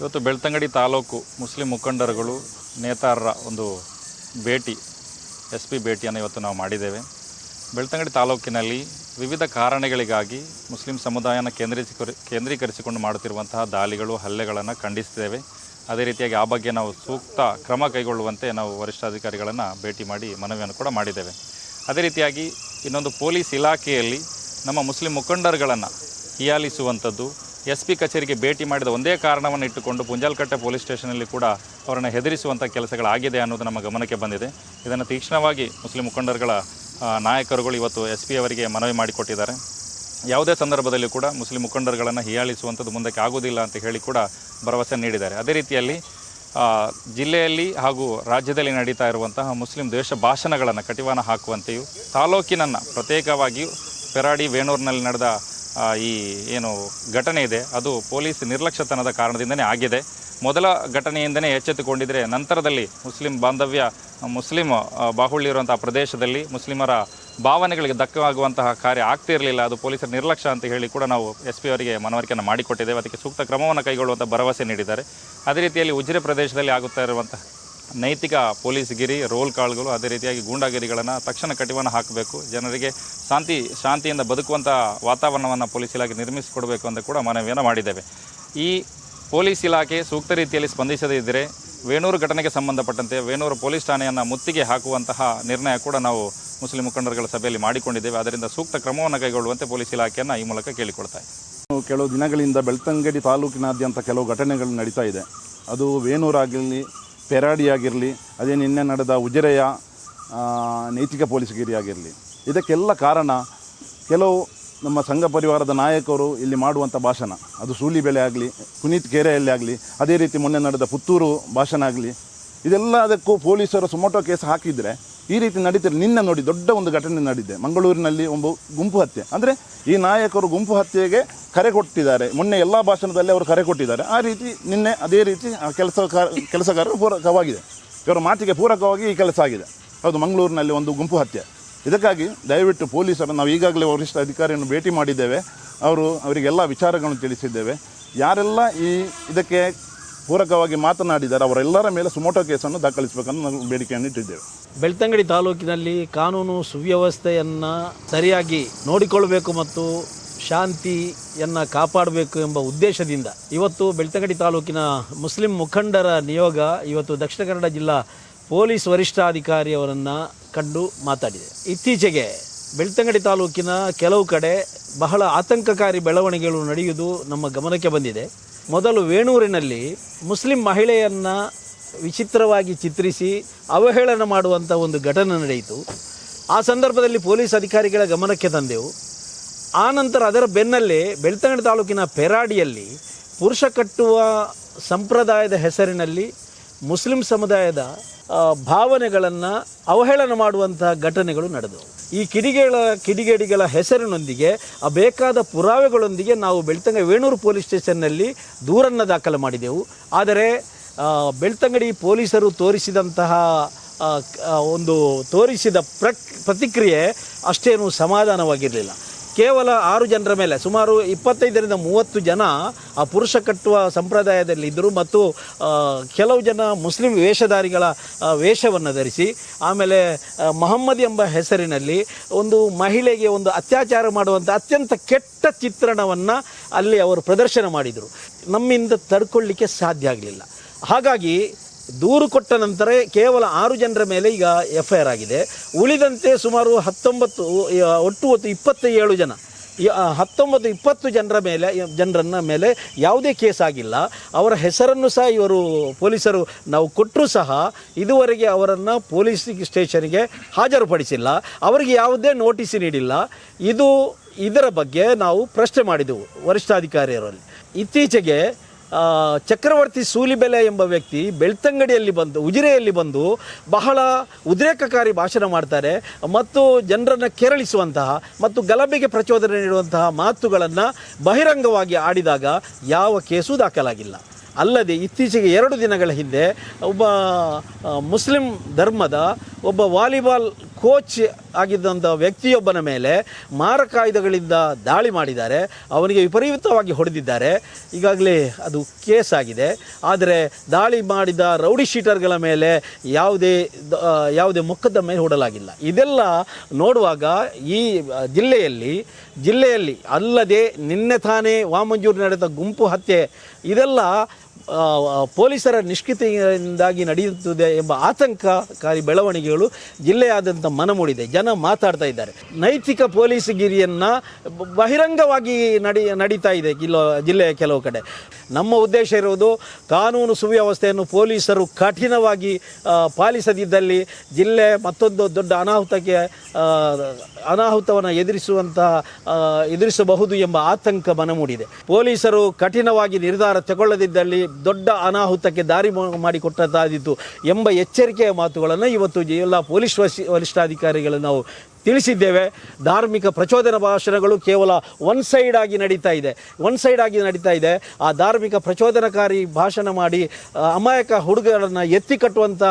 ಇವತ್ತು ಬೆಳ್ತಂಗಡಿ ತಾಲೂಕು ಮುಸ್ಲಿಂ ಮುಖಂಡರುಗಳು ನೇತಾರರ ಒಂದು ಭೇಟಿ, ಎಸ್ ಪಿ ಭೇಟಿಯನ್ನು ಇವತ್ತು ನಾವು ಮಾಡಿದ್ದೇವೆ. ಬೆಳ್ತಂಗಡಿ ತಾಲೂಕಿನಲ್ಲಿ ವಿವಿಧ ಕಾರಣಗಳಿಗಾಗಿ ಮುಸ್ಲಿಂ ಸಮುದಾಯನ ಕೇಂದ್ರೀಕರಿ, ಕೇಂದ್ರೀಕರಿಸಿಕೊಂಡು ಮಾಡುತ್ತಿರುವಂತಹ ದಾಳಿಗಳು, ಹಲ್ಲೆಗಳನ್ನು ಖಂಡಿಸ್ತೇವೆ ಅದೇ ರೀತಿಯಾಗಿ ಆ ಬಗ್ಗೆ ನಾವು ಸೂಕ್ತ ಕ್ರಮ ಕೈಗೊಳ್ಳುವಂತೆ ನಾವು ವರಿಷ್ಠಾಧಿಕಾರಿಗಳನ್ನು ಭೇಟಿ ಮಾಡಿ ಮನವಿಯನ್ನು ಕೂಡ ಮಾಡಿದ್ದೇವೆ. ಅದೇ ರೀತಿಯಾಗಿ ಇನ್ನೊಂದು ಪೊಲೀಸ್ ಇಲಾಖೆಯಲ್ಲಿ ನಮ್ಮ ಮುಸ್ಲಿಂ ಮುಖಂಡರುಗಳನ್ನು ಹೀಯಾಲಿಸುವಂಥದ್ದು ಎಸ್ ಪಿ ಕಚೇರಿಗೆ ಭೇಟಿ ಮಾಡಿದ ಒಂದೇ ಕಾರಣವನ್ನು ಇಟ್ಟುಕೊಂಡು ಪುಂಜಾಲ್ಕಟ್ಟೆ ಪೊಲೀಸ್ ಸ್ಟೇಷನಲ್ಲಿ ಕೂಡ ಅವರನ್ನು ಹೆದರಿಸುವಂಥ ಕೆಲಸಗಳಾಗಿದೆ ಅನ್ನೋದು ನಮ್ಮ ಗಮನಕ್ಕೆ ಬಂದಿದೆ. ಇದನ್ನು ತೀಕ್ಷ್ಣವಾಗಿ ಮುಸ್ಲಿಂ ಮುಖಂಡರುಗಳ ನಾಯಕರುಗಳು ಇವತ್ತು ಎಸ್ ಪಿ ಅವರಿಗೆ ಮನವಿ ಮಾಡಿಕೊಟ್ಟಿದ್ದಾರೆ. ಯಾವುದೇ ಸಂದರ್ಭದಲ್ಲಿ ಕೂಡ ಮುಸ್ಲಿಂ ಮುಖಂಡರುಗಳನ್ನು ಹೀಯಾಳಿಸುವಂಥದ್ದು ಮುಂದಕ್ಕೆ ಆಗೋದಿಲ್ಲ ಅಂತ ಹೇಳಿ ಕೂಡ ಭರವಸೆ ನೀಡಿದ್ದಾರೆ. ಅದೇ ರೀತಿಯಲ್ಲಿ ಜಿಲ್ಲೆಯಲ್ಲಿ ಹಾಗೂ ರಾಜ್ಯದಲ್ಲಿ ನಡೀತಾ ಇರುವಂತಹ ಮುಸ್ಲಿಂ ದ್ವೇಷ ಭಾಷಣಗಳನ್ನು ಕಟಿವಾನ ಹಾಕುವಂತೆಯೂ, ತಾಲೂಕಿನನ್ನು ಪ್ರತ್ಯೇಕವಾಗಿಯೂ ಪೆರಾಡಿ, ವೇಣೂರಿನಲ್ಲಿ ನಡೆದ ಈ ಏನು ಘಟನೆ ಇದೆ, ಅದು ಪೊಲೀಸ್ ನಿರ್ಲಕ್ಷ್ಯತನದ ಕಾರಣದಿಂದನೇ ಆಗಿದೆ. ಮೊದಲ ಘಟನೆಯಿಂದನೇ ಎಚ್ಚೆತ್ತುಕೊಂಡಿದ್ದರೆ ನಂತರದಲ್ಲಿ ಮುಸ್ಲಿಂ ಬಾಂಧವ್ಯ, ಮುಸ್ಲಿಂ ಬಾಹುಳ್ಯ ಇರುವಂತಹ ಪ್ರದೇಶದಲ್ಲಿ ಮುಸ್ಲಿಮರ ಭಾವನೆಗಳಿಗೆ ಧಕ್ಕವಾಗುವಂತಹ ಕಾರ್ಯ ಆಗ್ತಿರಲಿಲ್ಲ ಅದು ಪೊಲೀಸರ ನಿರ್ಲಕ್ಷ್ಯ ಅಂತ ಹೇಳಿ ಕೂಡ ನಾವು ಎಸ್ ಪಿ ಅವರಿಗೆ ಮನವರಿಕೆಯನ್ನು ಮಾಡಿಕೊಟ್ಟಿದ್ದೇವೆ. ಅದಕ್ಕೆ ಸೂಕ್ತ ಕ್ರಮವನ್ನು ಕೈಗೊಳ್ಳುವಂಥ ಭರವಸೆ ನೀಡಿದ್ದಾರೆ. ಅದೇ ರೀತಿಯಲ್ಲಿ ಉಜಿರೆ ಪ್ರದೇಶದಲ್ಲಿ ಆಗುತ್ತಾ ಇರುವಂತಹ ನೈತಿಕ ಪೊಲೀಸ್ ಗಿರಿ, ರೋಲ್ ಕಾಲ್ಗಳು ಅದೇ ರೀತಿಯಾಗಿ ಗೂಂಡಾಗಿರಿಗಳನ್ನು ತಕ್ಷಣ ಕಟಿವಾಣ ಹಾಕಬೇಕು. ಜನರಿಗೆ ಶಾಂತಿ, ಶಾಂತಿಯಿಂದ ಬದುಕುವಂಥ ವಾತಾವರಣವನ್ನು ಪೊಲೀಸ್ ಇಲಾಖೆ ನಿರ್ಮಿಸಿಕೊಡಬೇಕು ಅಂತ ಕೂಡ ಮನವಿಯನ್ನು ಮಾಡಿದ್ದೇವೆ. ಈ ಪೊಲೀಸ್ ಇಲಾಖೆ ಸೂಕ್ತ ರೀತಿಯಲ್ಲಿ ಸ್ಪಂದಿಸದೇ ಇದ್ದರೆ ವೇಣೂರು ಘಟನೆಗೆ ಸಂಬಂಧಪಟ್ಟಂತೆ ವೇಣೂರು ಪೊಲೀಸ್ ಠಾಣೆಯನ್ನು ಮುತ್ತಿಗೆ ಹಾಕುವಂತಹ ನಿರ್ಣಯ ಕೂಡ ನಾವು ಮುಸ್ಲಿಂ ಮುಖಂಡರುಗಳ ಸಭೆಯಲ್ಲಿ ಮಾಡಿಕೊಂಡಿದ್ದೇವೆ. ಅದರಿಂದ ಸೂಕ್ತ ಕ್ರಮವನ್ನು ಕೈಗೊಳ್ಳುವಂತೆ ಪೊಲೀಸ್ ಇಲಾಖೆಯನ್ನು ಈ ಮೂಲಕ ಕೇಳಿಕೊಳ್ತಾ ಇದ್ದೇವೆ. ಕೆಲವು ದಿನಗಳಿಂದ ಬೆಳ್ತಂಗಡಿ ತಾಲೂಕಿನಾದ್ಯಂತ ಕೆಲವು ಘಟನೆಗಳು ನಡೀತಾ ಇದೆ. ಅದು ವೇಣೂರಾಗಿರಲಿ ಪೆರಾಡಿ ಆಗಿರಲಿ ಅದೇ ನಿನ್ನೆ ನಡೆದ ಉಜಿರೆಯ ನೈತಿಕ ಪೊಲೀಸ್ಗಿರಿಯಾಗಿರಲಿ. ಇದಕ್ಕೆಲ್ಲ ಕಾರಣ ಕೆಲವು ನಮ್ಮ ಸಂಘ ಪರಿವಾರದ ನಾಯಕರು ಇಲ್ಲಿ ಮಾಡುವಂಥ ಭಾಷಣ. ಅದು ಸೂಲಿಬೆಲೆ ಆಗಲಿ, ಪುನೀತ್ ಕೆರೆಯಲ್ಲಿ ಆಗಲಿ, ಅದೇ ರೀತಿ ಮೊನ್ನೆ ನಡೆದ ಪುತ್ತೂರು ಭಾಷಣ ಆಗಲಿ ಇದೆಲ್ಲ ಅದಕ್ಕೂ ಪೊಲೀಸರು ಸುಮೋಟೋ ಕೇಸ್ ಹಾಕಿದರೆ ಈ ರೀತಿ ನಡೀತಿರಲಿ ನಿನ್ನೆ ನೋಡಿ ದೊಡ್ಡ ಒಂದು ಘಟನೆ ನಡೆದಿದೆ ಮಂಗಳೂರಿನಲ್ಲಿ ಒಂದು ಗುಂಪು ಹತ್ಯೆ. ಅಂದರೆ ಈ ನಾಯಕರು ಗುಂಪು ಹತ್ಯೆಗೆ ಕರೆ ಕೊಟ್ಟಿದ್ದಾರೆ. ಮೊನ್ನೆ ಎಲ್ಲ ಭಾಷಣದಲ್ಲಿ ಅವರು ಕರೆ ಕೊಟ್ಟಿದ್ದಾರೆ. ಆ ರೀತಿ ನಿನ್ನೆ ಅದೇ ರೀತಿ ಆ ಕೆಲಸ ಕೆಲಸಗಾರರು ಪೂರಕವಾಗಿದೆ. ಇವರ ಮಾತಿಗೆ ಪೂರಕವಾಗಿ ಈ ಕೆಲಸ ಆಗಿದೆ. ಹೌದು, ಮಂಗಳೂರಿನಲ್ಲಿ ಒಂದು ಗುಂಪು ಹತ್ಯೆ. ಇದಕ್ಕಾಗಿ ದಯವಿಟ್ಟು ಪೊಲೀಸರು, ನಾವು ಈಗಾಗಲೇ ವರಿಷ್ಠ ಅಧಿಕಾರಿಯನ್ನು ಭೇಟಿ ಮಾಡಿದ್ದೇವೆ. ಅವರು ಅವರಿಗೆಲ್ಲ ವಿಚಾರಗಳನ್ನು ತಿಳಿಸಿದ್ದೇವೆ. ಯಾರೆಲ್ಲ ಈ ಇದಕ್ಕೆ ಪೂರಕವಾಗಿ ಮಾತನಾಡಿದರೆ ಅವರೆಲ್ಲರ ಮೇಲೆ ಸುಮೋಟೋ ಕೇಸನ್ನು ದಾಖಲಿಸಬೇಕನ್ನು ನಾವು ಬೇಡಿಕೆಯನ್ನು ಇಟ್ಟಿದ್ದೇವೆ. ಬೆಳ್ತಂಗಡಿ ತಾಲೂಕಿನಲ್ಲಿ ಕಾನೂನು ಸುವ್ಯವಸ್ಥೆಯನ್ನು ಸರಿಯಾಗಿ ನೋಡಿಕೊಳ್ಳಬೇಕು ಮತ್ತು ಶಾಂತಿಯನ್ನು ಕಾಪಾಡಬೇಕು ಎಂಬ ಉದ್ದೇಶದಿಂದ ಇವತ್ತು ಬೆಳ್ತಂಗಡಿ ತಾಲೂಕಿನ ಮುಸ್ಲಿಂ ಮುಖಂಡರ ನಿಯೋಗ ಇವತ್ತು ದಕ್ಷಿಣ ಕನ್ನಡ ಜಿಲ್ಲಾ ಪೊಲೀಸ್ ವರಿಷ್ಠಾಧಿಕಾರಿಯವರನ್ನು ಕಂಡು ಮಾತಾಡಿದೆ. ಇತ್ತೀಚೆಗೆ ಬೆಳ್ತಂಗಡಿ ತಾಲೂಕಿನ ಕೆಲವು ಕಡೆ ಬಹಳ ಆತಂಕಕಾರಿ ಬೆಳವಣಿಗೆಗಳು ನಡೆಯುವುದು ನಮ್ಮ ಗಮನಕ್ಕೆ ಬಂದಿದೆ. ಮೊದಲು ವೇಣೂರಿನಲ್ಲಿ ಮುಸ್ಲಿಂ ಮಹಿಳೆಯನ್ನು ವಿಚಿತ್ರವಾಗಿ ಚಿತ್ರಿಸಿ ಅವಹೇಳನ ಮಾಡುವಂಥ ಒಂದು ಘಟನೆ ನಡೆಯಿತು. ಆ ಸಂದರ್ಭದಲ್ಲಿ ಪೊಲೀಸ್ ಅಧಿಕಾರಿಗಳ ಗಮನಕ್ಕೆ ತಂದೆವು. ಆ ನಂತರ ಅದರ ಬೆನ್ನಲ್ಲೇ ಬೆಳ್ತಂಗಡಿ ತಾಲೂಕಿನ ಪೆರಾಡಿಯಲ್ಲಿ ಪುರುಷ ಕಟ್ಟುವ ಸಂಪ್ರದಾಯದ ಹೆಸರಿನಲ್ಲಿ ಮುಸ್ಲಿಂ ಸಮುದಾಯದ ಭಾವನೆಗಳನ್ನು ಅವಹೇಳನ ಮಾಡುವಂತಹ ಘಟನೆಗಳು ನಡೆದವು. ಈ ಕಿಡಿಗೇಳ ಕಿಡಿಗೇಡಿಗಳ ಹೆಸರಿನೊಂದಿಗೆ, ಆ ಬೇಕಾದ ಪುರಾವೆಗಳೊಂದಿಗೆ ನಾವು ಬೆಳ್ತಂಗ ವೇಣೂರು ಪೊಲೀಸ್ ಸ್ಟೇಷನ್ನಲ್ಲಿ ದೂರನ್ನು ದಾಖಲು ಮಾಡಿದೆವು. ಆದರೆ ಬೆಳ್ತಂಗಡಿ ಪೊಲೀಸರು ತೋರಿಸಿದಂತಹ ಒಂದು ತೋರಿಸಿದ ಪ್ರಕ್, ಪ್ರತಿಕ್ರಿಯೆ ಅಷ್ಟೇನೂ ಸಮಾಧಾನವಾಗಿರಲಿಲ್ಲ. ಕೇವಲ ಆರು ಜನರ ಮೇಲೆ ಸುಮಾರು ಇಪ್ಪತ್ತೈದರಿಂದ ಮೂವತ್ತು ಜನ ಆ ಪುರುಷ ಕಟ್ಟುವ ಸಂಪ್ರದಾಯದಲ್ಲಿ ಇದ್ದರು ಮತ್ತು ಕೆಲವು ಜನ ಮುಸ್ಲಿಂ ವೇಷಧಾರಿಗಳ ವೇಷವನ್ನು ಧರಿಸಿ, ಆಮೇಲೆ ಮೊಹಮ್ಮದ್ ಎಂಬ ಹೆಸರಿನಲ್ಲಿ ಒಂದು ಮಹಿಳೆಗೆ ಒಂದು ಅತ್ಯಾಚಾರ ಮಾಡುವಂಥ ಅತ್ಯಂತ ಕೆಟ್ಟ ಚಿತ್ರಣವನ್ನು ಅಲ್ಲಿ ಅವರು ಪ್ರದರ್ಶನ ಮಾಡಿದರು. ನಮ್ಮಿಂದ ತಡ್ಕೊಳ್ಳಿಕ್ಕೆ ಸಾಧ್ಯ ಆಗಲಿಲ್ಲ. ಹಾಗಾಗಿ ದೂರು ಕೊಟ್ಟ ನಂತರ ಕೇವಲ ಆರು ಜನರ ಮೇಲೆ ಈಗ ಎಫ್ ಐ ಆರ್ ಆಗಿದೆ. ಉಳಿದಂತೆ ಸುಮಾರು ಹತ್ತೊಂಬತ್ತು ಒಟ್ಟು ಒತ್ತು ಇಪ್ಪತ್ತ ಏಳು ಜನ ಹತ್ತೊಂಬತ್ತು, ಇಪ್ಪತ್ತು ಜನರ ಮೇಲೆ ಜನರನ್ನ ಮೇಲೆ ಯಾವುದೇ ಕೇಸ್ ಆಗಿಲ್ಲ. ಅವರ ಹೆಸರನ್ನು ಸಹ ಇವರು ಪೊಲೀಸರು ನಾವು ಕೊಟ್ಟರೂ ಸಹ ಇದುವರೆಗೆ ಅವರನ್ನು ಪೊಲೀಸ್ ಸ್ಟೇಷನ್ಗೆ ಹಾಜರುಪಡಿಸಿಲ್ಲ. ಅವರಿಗೆ ಯಾವುದೇ ನೋಟಿಸ್ ನೀಡಿಲ್ಲ. ಇದು, ಇದರ ಬಗ್ಗೆ ನಾವು ಪ್ರಶ್ನೆ ಮಾಡಿದೆವು ವರಿಷ್ಠಾಧಿಕಾರಿಯರಲ್ಲಿ. ಇತ್ತೀಚೆಗೆ ಚಕ್ರವರ್ತಿ ಸೂಲಿಬೆಲೆ ಎಂಬ ವ್ಯಕ್ತಿ ಬೆಳ್ತಂಗಡಿಯಲ್ಲಿ ಬಂದು, ಉಜಿರೆಯಲ್ಲಿ ಬಂದು ಬಹಳ ಉದ್ರೇಕಕಾರಿ ಭಾಷಣ ಮಾಡ್ತಾರೆ ಮತ್ತು ಜನರನ್ನು ಕೆರಳಿಸುವಂತಹ ಮತ್ತು ಗಲಭೆಗೆ ಪ್ರಚೋದನೆ ನೀಡುವಂತಹ ಮಾತುಗಳನ್ನು ಬಹಿರಂಗವಾಗಿ ಆಡಿದಾಗ ಯಾವ ಕೇಸು ದಾಖಲಾಗಿಲ್ಲ. ಅಲ್ಲದೆ ಇತ್ತೀಚೆಗೆ ಎರಡು ದಿನಗಳ ಹಿಂದೆ ಒಬ್ಬ ಮುಸ್ಲಿಂ ಧರ್ಮದ ಒಬ್ಬ ವಾಲಿಬಾಲ್ ಕೋಚ್ ಆಗಿದ್ದಂಥ ವ್ಯಕ್ತಿಯೊಬ್ಬನ ಮೇಲೆ ಮಾರಕಾಯುಧಗಳಿಂದ ದಾಳಿ ಮಾಡಿದ್ದಾರೆ. ಅವನಿಗೆ ವಿಪರೀತವಾಗಿ ಹೊಡೆದಿದ್ದಾರೆ. ಈಗಾಗಲೇ ಅದು ಕೇಸ್ ಆಗಿದೆ. ಆದರೆ ದಾಳಿ ಮಾಡಿದ ರೌಡಿ ಶೀಟರ್ಗಳ ಮೇಲೆ ಯಾವುದೇ ಯಾವುದೇ ಮೊಕದ್ದಮೆ ಹೂಡಲಾಗಿಲ್ಲ. ಇದೆಲ್ಲ ನೋಡುವಾಗ ಈ ಜಿಲ್ಲೆಯಲ್ಲಿ ಜಿಲ್ಲೆಯಲ್ಲಿ ಅಲ್ಲದೆ ನಿನ್ನೆ ತಾನೇ ವಾಮಂಜೂರು ನಡೆದ ಗುಂಪು ಹತ್ಯೆ. ಇದೆಲ್ಲ ಪೊಲೀಸರ ನಿಷ್ಕ್ರಿಯತೆಯಿಂದಾಗಿ ನಡೆಯುತ್ತದೆ ಎಂಬ ಆತಂಕಕಾರಿ ಬೆಳವಣಿಗೆಗಳು ಜಿಲ್ಲೆಯಾದ್ಯಂತ ಮನಮೂಡಿದೆ. ಜನ ಮಾತಾಡ್ತಾ ಇದ್ದಾರೆ. ನೈತಿಕ ಪೊಲೀಸ್ಗಿರಿಯನ್ನು ಬಹಿರಂಗವಾಗಿ ನಡಿ, ನಡೀತಾ ಇದೆ ಜಿಲ್ಲೋ ಜಿಲ್ಲೆಯ ಕೆಲವು ಕಡೆ. ನಮ್ಮ ಉದ್ದೇಶ ಇರುವುದು ಕಾನೂನು ಸುವ್ಯವಸ್ಥೆಯನ್ನು ಪೊಲೀಸರು ಕಠಿಣವಾಗಿ ಪಾಲಿಸದಿದ್ದಲ್ಲಿ ಜಿಲ್ಲೆ ಮತ್ತೊಂದು ದೊಡ್ಡ ಅನಾಹುತಕ್ಕೆ ಅನಾಹುತವನ್ನು ಎದುರಿಸುವಂತಹ ಎದುರಿಸಬಹುದು ಎಂಬ ಆತಂಕ ಮನಮೂಡಿದೆ. ಪೊಲೀಸರು ಕಠಿಣವಾಗಿ ನಿರ್ಧಾರ ತಗೊಳ್ಳದಿದ್ದಲ್ಲಿ ದೊಡ್ಡ ಅನಾಹುತಕ್ಕೆ ದಾರಿ ಮಾಡಿಕೊಟ್ಟದ್ದಾದೀತು ಎಂಬ ಎಚ್ಚರಿಕೆಯ ಮಾತುಗಳನ್ನು ಇವತ್ತು ಎಲ್ಲ ಪೊಲೀಸ್ ವರಿಷ್ಠಾಧಿಕಾರಿಗಳು ನಾವು ತಿಳಿಸಿದ್ದೇವೆ, ಧಾರ್ಮಿಕ ಪ್ರಚೋದನ ಭಾಷಣಗಳು ಕೇವಲ ಒನ್ ಸೈಡ್ ಆಗಿ ನಡೀತಾ ಇದೆ. ಒನ್ ಸೈಡ್ ಆಗಿ ನಡೀತಾ ಇದೆ. ಆ ಧಾರ್ಮಿಕ ಪ್ರಚೋದನಕಾರಿ ಭಾಷಣ ಮಾಡಿ ಅಮಾಯಕ ಹುಡುಗರನ್ನು ಎತ್ತಿ ಕಟ್ಟುವಂಥ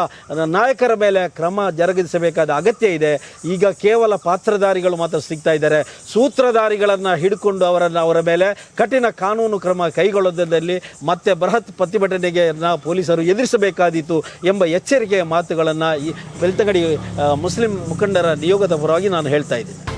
ನಾಯಕರ ಮೇಲೆ ಕ್ರಮ ಜರುಗಿಸಬೇಕಾದ ಅಗತ್ಯ ಇದೆ. ಈಗ ಕೇವಲ ಪಾತ್ರಧಾರಿಗಳು ಮಾತ್ರ ಸಿಗ್ತಾ ಇದ್ದಾರೆ. ಸೂತ್ರಧಾರಿಗಳನ್ನು ಹಿಡ್ಕೊಂಡು ಅವರನ್ನು ಅವರ ಮೇಲೆ ಕಠಿಣ ಕಾನೂನು ಕ್ರಮ ಕೈಗೊಳ್ಳೋದ್ರಲ್ಲಿ ಮತ್ತೆ ಬೃಹತ್ ಪ್ರತಿಭಟನೆಗೆ ಪೊಲೀಸರು ಎದುರಿಸಬೇಕಾದೀತು ಎಂಬ ಎಚ್ಚರಿಕೆಯ ಮಾತುಗಳನ್ನು ಈ ಬೆಳ್ತಂಗಡಿ ಮುಸ್ಲಿಂ ಮುಖಂಡರ ನಿಯೋಗದ ಪರವಾಗಿ ನಾನು ಹೇಳ್ತಾ ಇದ್ದೀನಿ.